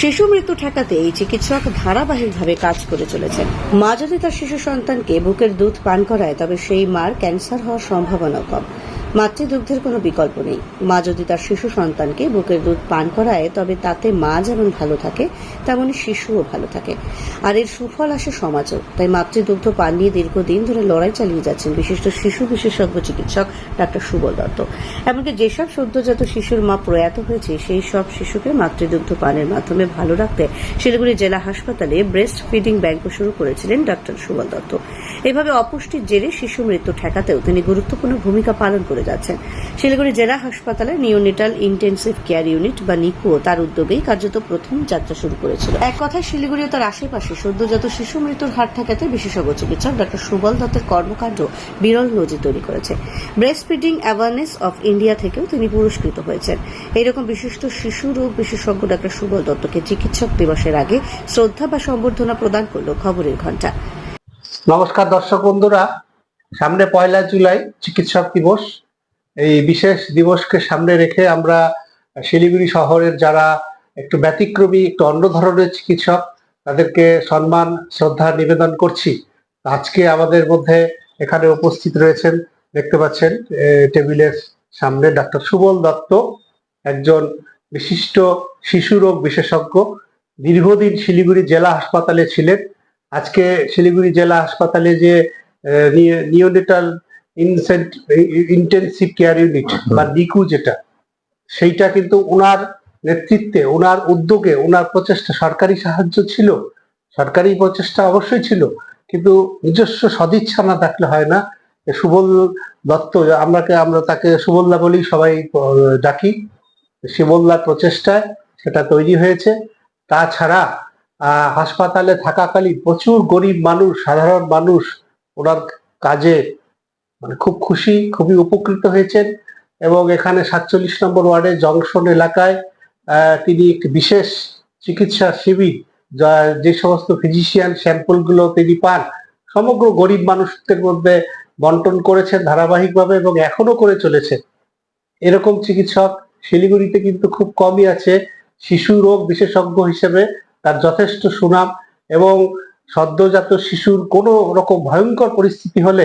শিশু মৃত্যু ঠেকাতে এই চিকিৎসক ধারাবাহিকভাবে কাজ করে চলেছেন। মা যদি তার শিশু সন্তানকে বুকের দুধ পান করায়, তবে সেই মার ক্যান্সার হওয়ার সম্ভাবনা কম। মাতৃদুগ্ধের কোনো বিকল্প নেই। মা যদি তার শিশু সন্তানকে বুকের দুধ পান করায়, তবে তাতে মা যেমন ভালো থাকে, তেমনি শিশুও ভালো থাকে। আর এর সুফল আসে সমাজও। তাই মাতৃদুগ্ধ পান নিয়ে দীর্ঘদিন ধরে লড়াই চালিয়ে যাচ্ছেন বিশিষ্ট শিশু বিশেষজ্ঞ চিকিৎসক ডাক্তার সুবল দত্ত। এমনকি যেসব সদ্যজাত শিশুর মা প্রয়াত হয়েছে, সেই সব শিশুকে মাতৃদুগ্ধ পানের মাধ্যমে ভালো রাখতে শিলিগুড়ি জেলা হাসপাতালে ব্রেস্ট ফিডিং ব্যাংকও শুরু করেছিলেন ডাক্তার সুবল দত্ত। এভাবে অপুষ্টির জেরে শিশু মৃত্যু ঠেকাতেও তিনি গুরুত্বপূর্ণ ভূমিকা পালন করে যাচ্ছেন। শিলিগুড়ি জেলা হাসপাতালে নিউনিটাল ইন্টেন্সিভ কেয়ার ইউনিট বা নিকুও তার উদ্যোগেই কার্যত প্রথম যাত্রা শুরু করেছিল। এক কথায় শিলিগুড়ি ও তার আশেপাশে সদ্যজাত শিশু মৃত্যুর হার ঠেকাতে বিশেষজ্ঞ চিকিৎসক ডক্টর সুবল দত্তের কর্মকাণ্ড বিরল নজির তৈরি করেছে। Breast feeding awareness of India থেকেও তিনি পুরস্কৃত হয়েছেন। এইরকম বিশিষ্ট শিশু রোগ বিশেষজ্ঞ ডক্টর সুবল দত্তকে চিকিৎসক দিবসের আগে শ্রদ্ধা বা সম্বর্ধনা প্রদান করল খবরের ঘণ্টা। নমস্কার দর্শক বন্ধুরা। সামনে পয়লা জুলাই চিকিৎসক দিবস। এই বিশেষ দিবসকে সামনে রেখে আমরা শিলিগুড়ি শহরের যারা একটু ব্যতিক্রমী, একটু অন্য ধরনের চিকিৎসক, তাদেরকে সম্মান, শ্রদ্ধা নিবেদন করছি। আজকে আমাদের মধ্যে এখানে উপস্থিত রয়েছেন, দেখতে পাচ্ছেন টেবিলের সামনে ডাক্তার সুবল দত্ত, একজন বিশিষ্ট শিশু রোগ বিশেষজ্ঞ, দীর্ঘদিন শিলিগুড়ি জেলা হাসপাতালে ছিলেন। আজকে শিলিগুড়ি জেলা হাসপাতালে যে নিওনেটাল ইন্টেনসিভ কেয়ার ইউনিট বা নিকু যেটা সেইটা কিন্তু ওনার নেতৃত্বে ওনার উদ্যোগে ওনার প্রচেষ্টা সরকারি সাহায্য ছিল। সরকারি প্রচেষ্টা অবশ্যই ছিল কিন্তু নিজস্ব সদিচ্ছা না থাকলে হয় না। সুবল দত্ত আমরাকে আমরা তাকে সুবলদা বলি সবাই ডাকি। সুবলদার প্রচেষ্টায় সেটা তৈরি হয়েছে। তাছাড়া আহ, হাসপাতালে থাকাকালীন প্রচুর গরিব মানুষ সাধারণ মানুষ ওনার কাজে মানে খুব খুশি, খুবই উপকৃত হয়েছেন এবং এখানে সাতচল্লিশ নম্বর ওয়ার্ডে জংশন এলাকায় তিনি একটি বিশেষ চিকিৎসা শিবির, যা যে সমস্ত ফিজিশিয়ান স্যাম্পলগুলো তিনি পান, সমগ্র গরিব মানুষদের মধ্যে বন্টন করেছেন ধারাবাহিকভাবে এবং এখনও করে চলেছে এরকম চিকিৎসক শিলিগুড়িতে কিন্তু খুব কমই আছে, শিশু রোগ বিশেষজ্ঞ হিসেবে তার যথেষ্ট সুনাম এবং সদ্যজাত শিশুর কোনো রকম ভয়ঙ্কর পরিস্থিতি হলে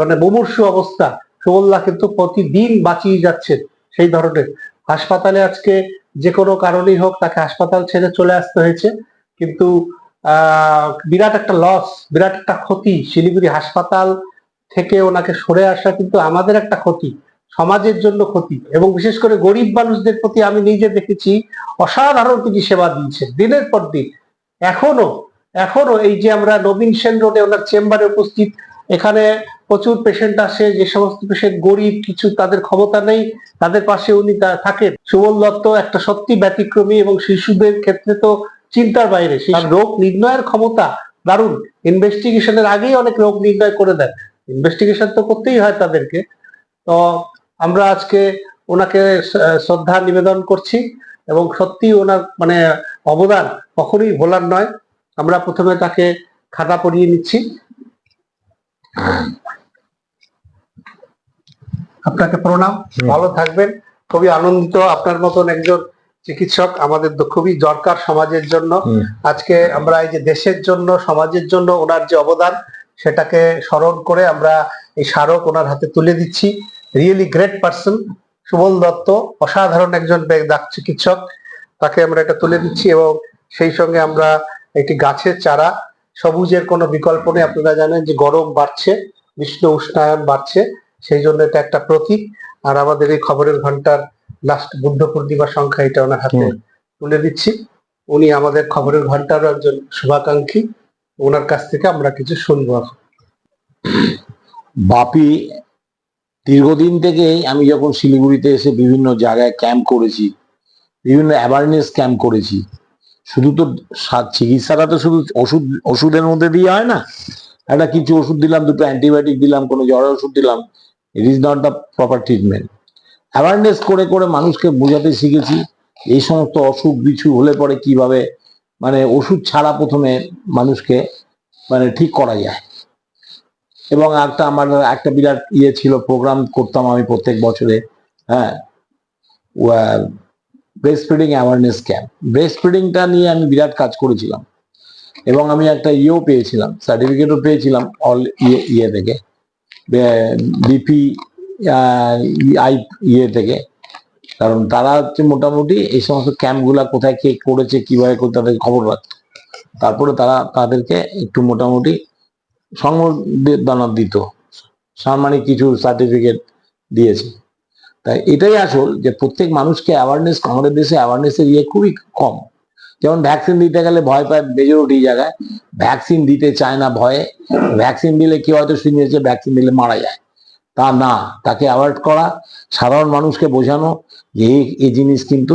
মানে মুমূর্ষু অবস্থা। সুবল্লা কিন্তু প্রতিদিন বাঁচিয়ে যাচ্ছেন সেই ধরনের। হাসপাতালে আজকে যে কোনো কারণেই হোক তাকে হাসপাতাল ছেড়ে চলে আসতে হয়েছে। কিন্তু বিরাট একটা লস বিরাট একটা ক্ষতি। শিলিগুড়ি হাসপাতাল থেকে ওনাকে সরে আসা কিন্তু আমাদের একটা ক্ষতি, সমাজের জন্য ক্ষতি। এবং বিশেষ করে গরিব মানুষদের প্রতি আমি নিজে দেখেছি, অসাধারণ তিনি সেবা দিয়েছেন, দিনের পর দিন। এখনও এখনও এই যে আমরা নবীন সেন রোডে ওনার চেম্বারে উপস্থিত, এখানে প্রচুর পেশেন্ট আসে যে সমস্ত পেশেন্ট গরিব কিছু তাদের ক্ষমতা নেই তাদের পাশে উনি থাকেন। সুবল দত্ত একটা সত্যি ব্যতিক্রমী এবং শিশুদের ক্ষেত্রে তো চিন্তার বাইরে। রোগ নির্ণয়ের ক্ষমতা দারুণ। ইনভেস্টিগেশনের আগেই অনেক রোগ নির্ণয় করে দেন। ইনভেস্টিগেশন তো করতেই হয় তাদেরকে। তো আমরা আজকে ওনাকে শ্রদ্ধা নিবেদন করছি এবং সত্যি ওনার মানে অবদান কখনোই ভোলার নয়। আমরা প্রথমে তাকে খাতা পরিয়ে নিচ্ছি। আপনাকে প্রণাম। ভালো থাকবেন। খুবই আনন্দিত আপনার মতন একজন চিকিৎসক আমাদের তো খুবই দরকার সমাজের জন্য। আজকে আমরা এই যে দেশের জন্য সমাজের জন্য ওনার যে অবদান সেটাকে স্মরণ করে আমরা এই স্মারক ওনার হাতে তুলে দিচ্ছি। Really great person Subal Dutta অসাধারণ একজন ডাক চিকিৎসক। তাকে আমরা এটা তুলে দিচ্ছি এবং সেই সঙ্গে আমরা একটি গাছের চারা সবুজের কোনো বিকল্প নেই। আপনারা জানেন যে গরম বাড়ছে বিশ্ব উষ্ণায়ন বাড়ছে। সেই জন্য এটা একটা প্রতীক। আর আমাদের এই খবরের ঘণ্টার লাস্ট বুদ্ধ পূর্ণিমা সংখ্যা এটা ওনার হাতে তুলে দিচ্ছি। উনি আমাদের খবরের ঘন্টারও একজন শুভাকাঙ্ক্ষী। ওনার কাছ থেকে আমরা কিছু শুনব। বাপি দীর্ঘদিন থেকেই আমি যখন শিলিগুড়িতে এসে বিভিন্ন জায়গায় ক্যাম্প করেছি বিভিন্ন অ্যাওয়ারনেস ক্যাম্প করেছি শুধু তো চিকিৎসাটা তো শুধু ওষুধ ওষুধের মধ্যে দিয়ে হয় না। একটা কিছু ওষুধ দিলাম দুটো অ্যান্টিবায়োটিক দিলাম কোনো জ্বরের ওষুধ দিলাম। It is not the proper treatment awareness করে করে মানুষকে বোঝাতে শিখেছি এই সমস্ত অসুখ বিছু হলে পরে কীভাবে মানে ওষুধ ছাড়া প্রথমে মানুষকে মানে ঠিক করা যায়। এবং একটা আমার একটা বিরাট ইয়ে ছিল প্রোগ্রাম করতাম আমি প্রত্যেক বছরে হ্যাঁ breast feeding awareness camp breast ফিডিংটা নিয়ে আমি বিরাট কাজ করেছিলাম। এবং আমি একটা ইয়েও পেয়েছিলাম সার্টিফিকেটও পেয়েছিলাম অল ইয়ে ইয়ে থেকে। বিপি আই ইয়ে থেকে। কারণ তারা হচ্ছে মোটামুটি এই সমস্ত ক্যাম্পগুলা কোথায় কে করেছে, কীভাবে করে তাদের খবর রাখছে তারপরে তারা তাদেরকে একটু মোটামুটি সংবর্ধনা দিত। সাম্মানিক কিছু সার্টিফিকেট দিয়েছে। তাই এটাই আসল যে প্রত্যেক মানুষকে অ্যাওয়ারনেস আমাদের দেশে অ্যাওয়ারনেসের ইয়ে খুবই কম। যেমন ভ্যাকসিন দিতে গেলে ভয় পায় মেজরিটি জায়গায় ভ্যাকসিন দিতে চায় না ভয়ে ভ্যাকসিন দিলে কেউ হয়তো শুনিয়েছে ভ্যাকসিন দিলে মারা যায়। তা না, তাকে অ্যাভয়েড করা, সাধারণ মানুষকে বোঝানো যে এই জিনিস কিন্তু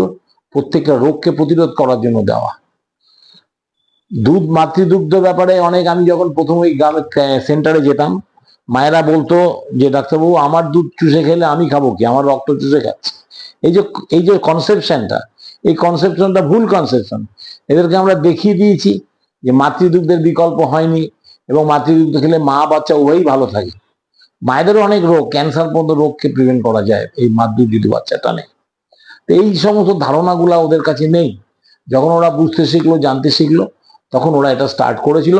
প্রত্যেকটা রোগকে প্রতিরোধ করার জন্য দেওয়া। দুধ, মাতৃদুগ্ধ ব্যাপারে অনেক, আমি যখন প্রথম ওই গ্রামের সেন্টারে যেতাম, মায়েরা বলতো যে, ডাক্তারবাবু, আমার দুধ চুষে খেলে আমি খাব কি? আমার রক্ত চুষে খাচ্ছে। এই যে এই যে কনসেপশনটা এই কনসেপশনটা ভুল কনসেপশন এদেরকে আমরা দেখিয়ে দিয়েছি যে মাতৃদুগ্ধের বিকল্প হয়নি এবং মাতৃদুগ্ধ খেলে মা, বাচ্চা উভয়ই ভালো থাকে। মায়েদেরও অনেক রোগ ক্যান্সার পর্যন্ত রোগকে প্রিভেন্ট করা যায় এই মাতৃ যদি বাচ্চাটা নেই তো এই সমস্ত ধারণাগুলা ওদের কাছে নেই। যখন ওরা বুঝতে শিখলো, জানতে শিখলো, তখন ওরা এটা স্টার্ট করেছিল।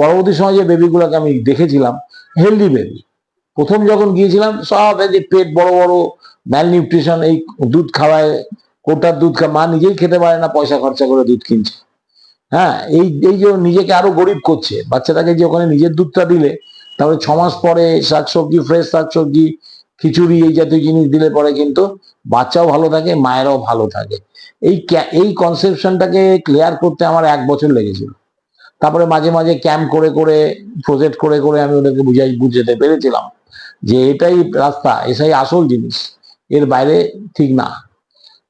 পরবর্তী সময় যে বেবিগুলোকে আমি দেখেছিলাম হেলদি বেবি প্রথম যখন গিয়েছিলাম, সব এই যে পেট বড় বড় ম্যাল নিউট্রিশন এই দুধ খাওয়ায় কোটার দুধ মা নিজেই খেতে পারে না, পয়সা খরচা করে দুধ কিনছে। হ্যাঁ এই এই যে নিজেকে আরও গরিব করছে, বাচ্চাটাকে যে ওখানে নিজের দুধটা দিলে, তাহলে ছ মাস পরে শাকসবজি ফ্রেশ শাকসবজি, খিচুড়ি এই জাতীয় জিনিস দিলে পরে কিন্তু বাচ্চাও ভালো থাকে, মায়েরাও ভালো থাকে। এই এই কনসেপশনটাকে ক্লিয়ার করতে আমার এক বছর লেগেছিল। তারপরে মাঝে মাঝে ক্যাম্প করে করে প্রজেক্ট করে করে আমি ওদেরকে বুঝাই, বুঝাতে পেরেছিলাম যে এটাই রাস্তা, এটাই আসল জিনিস। এর বাইরে ঠিক না।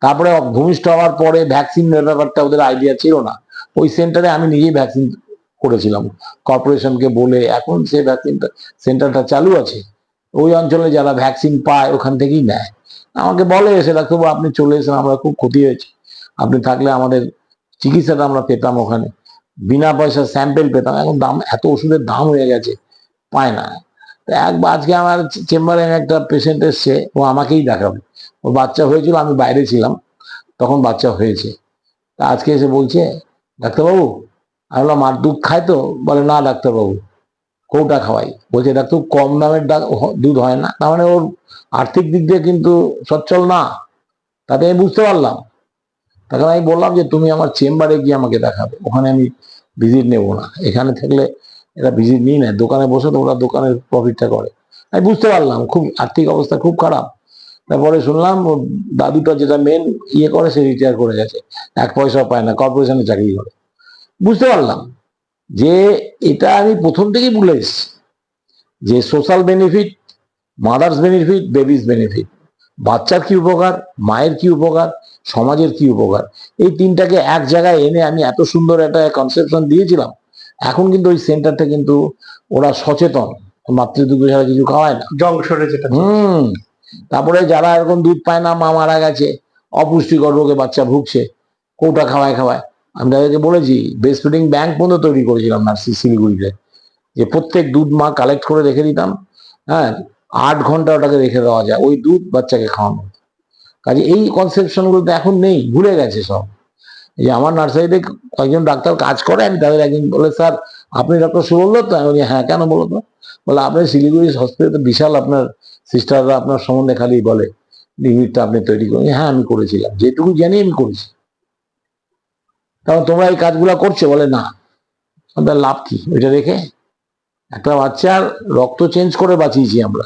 তারপরে ভূমিষ্ঠ হওয়ার পরে ভ্যাকসিন ব্যাপারটা ওদের আইডিয়া ছিল না। ওই সেন্টারে আমি নিজেই ভ্যাকসিন করেছিলাম। কর্পোরেশনকে বলে এখন সে ভ্যাকসিনটা সেন্টারটা চালু আছে। ওই অঞ্চলে যারা ভ্যাকসিন পায় ওখান থেকেই নেয়। আমাকে বলে এসে, ডাক্তারবাবু, আপনি চলে এসেন আমরা খুব ক্ষতি হয়েছে। আপনি থাকলে আমাদের চিকিৎসাটা আমরা পেতাম ওখানে। বিনা পয়সা স্যাম্পেল পেতাম। এখন দাম, এত ওষুধের দাম হয়ে গেছে, পায় না। একবার আজকে আমার চেম্বারে একটা পেশেন্ট এসছে, ও আমাকেই দেখাবে। ওর বাচ্চা হয়েছিল, আমি বাইরে ছিলাম, তখন বাচ্চা হয়েছে। তা আজকে এসে বলছে, ডাক্তারবাবু আমি বললাম আর দুধ খায় তো? বলে, না ডাক্তারবাবু, কোটা খাওয়াই। বলছে ডাক্তার কম দামের দুধ হয় না। তার মানে ওর আর্থিক দিক দিয়ে কিন্তু সচ্ছল না। তাতে আমি বুঝতে পারলাম। তখন আমি বললাম যে, তুমি আমার চেম্বারে গিয়ে আমাকে দেখাবে। ওখানে আমি ভিজিট নেব না। এখানে থাকলে এরা ভিজিট নিই না দোকানে বসে তো ওরা দোকানের প্রফিটটা করে। আমি বুঝতে পারলাম, খুব আর্থিক অবস্থা খুব খারাপ। তারপরে শুনলাম ওর দাদুটা যেটা মেন ইয়ে করে সে রিটায়ার করে গেছে। এক পয়সাও পায় না কর্পোরেশনে চাকরি করে। বুঝতে পারলাম যে এটা আমি প্রথম থেকেই ভুলে এসেছি। যে social benefit mothers benefit babies benefit বাচ্চার কি উপকার মায়ের কি উপকার সমাজের কি উপকার? এই তিনটাকে এক জায়গায় এনে আমি এত সুন্দর একটা কনসেপশন দিয়েছিলাম। এখন কিন্তু ওই সেন্টারটা কিন্তু ওরা সচেতন। মাতৃদুগ্ধ ছাড়া কিছু খাওয়ায় না। জংশনে যেটা হুম। তারপরে যারা এরকম দুধ পায় না, মা মারা গেছে, অপুষ্টিকর রোগে বাচ্চা ভুগছে, কোটা খাওয়ায় খাওয়ায়। আমি তাদেরকে বলেছি ব্রেস্ট ফিডিং ব্যাংক পর্যন্ত তৈরি করেছিলাম নার্সি শিলিগুড়িতে। যে প্রত্যেক দুধ মা কালেক্ট করে রেখে দিতাম হ্যাঁ আট ঘণ্টা ওটাকে রেখে দেওয়া যায়, ওই দুধ বাচ্চাকে খাওয়ানো। কাজে এই কনসেপশনগুলো তো এখন নেই, ভুলে গেছে সব। যে আমার নার্সারিতে কয়েকজন ডাক্তার কাজ করে, আমি তাদের একদিন বলে, স্যার, আপনি ডক্টর সুবল তো আমি হ্যাঁ কেন বলো তো? বলে, আপনি শিলিগুড়ি হসপিটালে বিশাল আপনার সিস্টাররা আপনার সম্বন্ধে খালি বলে লিমিটটা আপনি তৈরি করেন। হ্যাঁ আমি করেছিলাম। যেটুকু জানি আমি করেছি। কারণ তোমরা এই কাজগুলো করছ? বলে, না। আমাদের লাভ কি? ওইটা রেখে একটা বাচ্চার রক্ত চেঞ্জ করে বাঁচিয়েছি আমরা।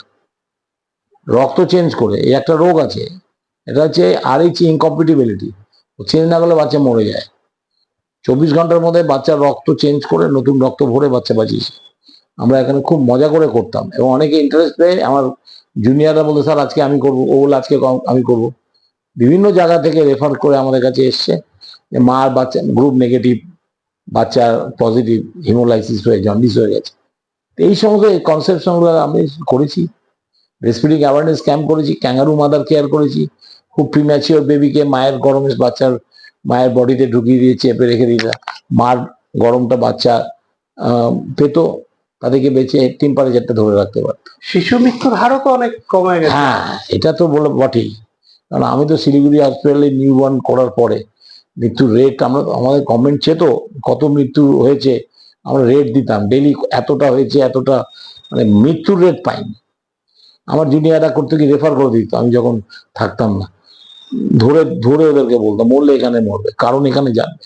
রক্ত চেঞ্জ করে, এই একটা রোগ আছে। এটা হচ্ছে আর এইচ ইনকম্পিটিবিলিটি চেঞ্জ না করলে বাচ্চা মরে যায়। চব্বিশ ঘণ্টার মধ্যে বাচ্চার রক্ত চেঞ্জ করে নতুন রক্ত ভরে বাচ্চা বাঁচিয়েছি। আমরা এখানে খুব মজা করে করতাম এবং অনেকে ইন্টারেস্ট পেয়ে আমার জুনিয়ররা বলতো স্যার, আজকে আমি করব। ও বলে আজকে আমি করব। বিভিন্ন জায়গা থেকে রেফার করে আমাদের কাছে এসছে যে মার বাচ্চা গ্রুপ নেগেটিভ বাচ্চার পজিটিভ হিমোলাইসিস হয়ে জন্ডিস হয়ে গেছে। এই সমস্ত কনসেপশনগুলো আমি করেছি। ব্রেস্টফিডিং অ্যাওয়ারনেস ক্যাম্প করেছি ক্যাঙ্গারু মাদার কেয়ার করেছি। খুব প্রিম্যাচিওর বেবিকে মায়ের গরমে বাচ্চার, মায়ের বডিতে ঢুকিয়ে দিয়ে চেপে রেখে দিতে মার গরমটা বাচ্চা পেতো। তাদেরকে বেঁচে টেম্পারেচারটা ধরে রাখতে পারে শিশু মৃত্যুর হারও তো অনেক কমে গেছে। হ্যাঁ এটা তো বলে বটেই। কারণ আমি তো শিলিগুড়ি হসপিটালে নিউ বর্ন করার পরে মৃত্যুর রেট আমরা আমাদের কমেন্ট চেত কত মৃত্যু হয়েছে আমরা রেট দিতাম। ডেলি এতটা হয়েছে এতটা মানে মৃত্যুর রেট পাইনি। আমার জুনিয়ররা করতে গিয়ে রেফার করে দিত আমি যখন থাকতাম না। ধরে ধরে ওদেরকে বলতাম মরলে এখানে মরবে কারণ এখানে যাবে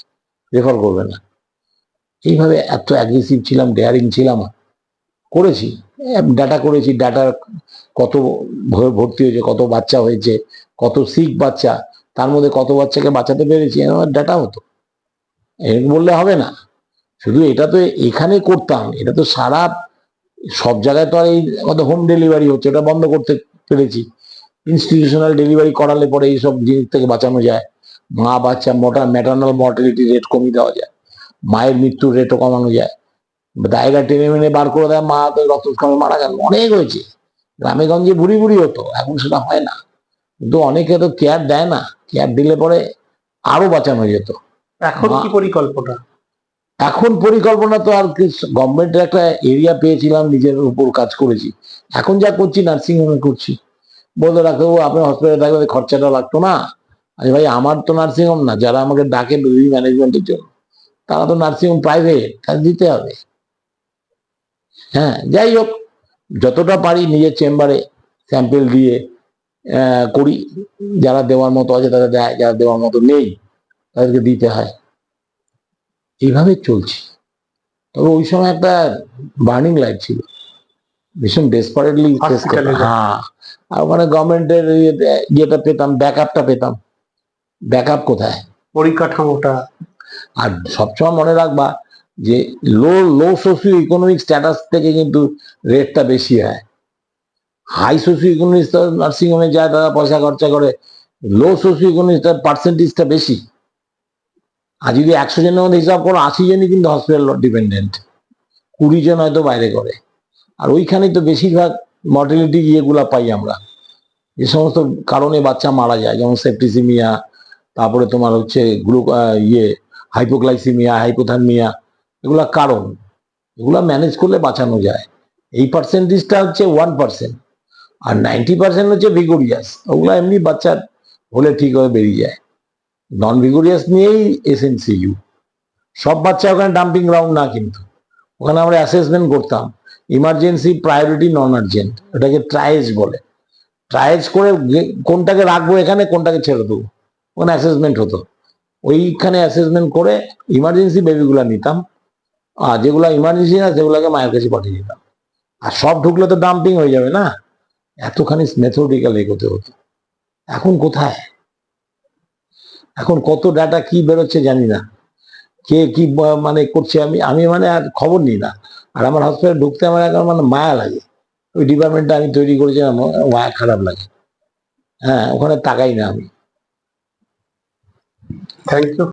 রেফার করবে না। এইভাবে এত অ্যাগ্রেসিভ ছিলাম ডেয়ারিং ছিলাম। করেছি। ডাটা করেছি ডাটা কত ভর্তি হয়েছে, কত বাচ্চা হয়েছে, কত সিক বাচ্চা, তার মধ্যে কত বাচ্চাকে বাঁচাতে পেরেছি আমার ডাটা হতো। এরকম বললে হবে না। শুধু এটা তো এখানে করতাম, এটা তো সারা সব জায়গায় তো আর এই আমাদের হোম ডেলিভারি হচ্ছে, এটা বন্ধ করতে পেরেছি। ইনস্টিটিউশনাল ডেলিভারি করালে পরে এইসব জিনিস থেকে বাঁচানো যায়। মা বাচ্চা, মোটা ম্যাটার্নাল মর্টালিটি রেট কমিয়ে দেওয়া যায়। মায়ের মৃত্যুর রেটও কমানো যায়। দায়রা টেনে মেনে বার করে দেয় মা তো রক্তস্রাবে মারা গেল। অনেক হয়েছে। গ্রামে গঞ্জে বুড়ি বুড়ি হতো এখন সেটা হয় না। কিন্তু অনেকে তো কেয়ার দেয় না। কেয়ার দিলে পরে আরও বাঁচানো যেত। এখন কি পরিকল্পনা? এখন পরিকল্পনা তো আর গভর্নমেন্টের একটা এরিয়া পেয়েছিলাম নিজের উপর কাজ করেছি। এখন যা করছি নার্সিং হোমে করছি। বলতে রাখো আপনার হসপিটালে থাকলে খরচাটা লাগতো না। আরে ভাই আমার তো নার্সিং হোম না। যারা আমাকে ডাকে বেবি ম্যানেজমেন্টের জন্য তারা তো নার্সিং হোম প্রাইভেট তাদের দিতে হবে। হ্যাঁ যাই হোক যতটা পারি নিজের চেম্বারে স্যাম্পেল দিয়ে করি। যারা দেওয়ার মতো আছে তারা দেয় যারা দেওয়ার মতো নেই তাদেরকে দিতে হয়। এইভাবে চলছি। তবে ওই সময় একটা বার্নিং লাইট ছিল। ভীষণ ডেসপারেটলি হ্যাঁ আর ওখানে গভর্নমেন্টের ইয়েটা পেতাম ব্যাকআপটা পেতাম। ব্যাকআপ কোথায়? পরিকাঠামোটা। আর সবসময় মনে রাখবা যে low low socio economic status থেকে কিন্তু রেটটা বেশি হয়। হাই সোশিও ইকোনমিক নার্সিংহোমে যায়, তারা পয়সা খরচা করে। লো সোশিও ইকোনমিক পার্সেন্টেজটা বেশি। আর যদি একশো জনের মধ্যে হিসাব করো, আশি জনই কিন্তু হসপিটাল ডিপেন্ডেন্ট কুড়ি জন হয়তো বাইরে করে। আর ওইখানেই তো বেশিরভাগ মর্টালিটি ইয়েগুলা পাই আমরা। যে সমস্ত কারণে বাচ্চা মারা যায়, যেমন সেপ্টিসিমিয়া তারপরে তোমার হচ্ছে গ্লুক ইয়ে হাইপোগ্লাইসিমিয়া হাইপোথার্মিয়া এগুলা কারণ, এগুলা ম্যানেজ করলে বাঁচানো যায়। এই পার্সেন্টেজটা হচ্ছে ওয়ান পার্সেন্ট আর নাইনটি পার্সেন্ট হচ্ছে ভিগোরিয়াস ওগুলা এমনি বাচ্চার হলে ঠিক হয়ে বেরিয়ে যায়। নন ভিগোরিয়াস নিয়েই এসএনসিইউ সব বাচ্চা ওখানে ডাম্পিং গ্রাউন্ড না কিন্তু। ওখানে আমরা অ্যাসেসমেন্ট করতাম। ইমার্জেন্সি প্রায়োরিটি নন আর্জেন্ট ওটাকে ট্রায়েজ বলে। ট্রায়েজ করে কোনটাকে রাখব এখানে, কোনটাকে ছেড়ে দেবো। ওখানে অ্যাসেসমেন্ট হতো। ওইখানে অ্যাসেসমেন্ট করে ইমার্জেন্সি বেবিগুলা নিতাম। আর যেগুলো ইমার্জেন্সি না, সেগুলোকে মায়ের কাছে পাঠিয়ে দিতাম। আর সব ঢুকলে তো ডাম্পিং হয়ে যাবে না? এতখানি মেথোডিক্যাল এগোতে হতো। এখন কোথায়? এখন কত ডাটা কি বেরোচ্ছে জানি না। কে কি মানে করছে আমি আমি মানে আর খবর নিই না। আর আমার হসপিটালে ঢুকতে আমার এখন মানে মায়া লাগে। ওই ডিপার্টমেন্টটা আমি তৈরি করেছি, আমার মায়া খারাপ লাগে। হ্যাঁ ওখানে তাকাই না আমি। Thank you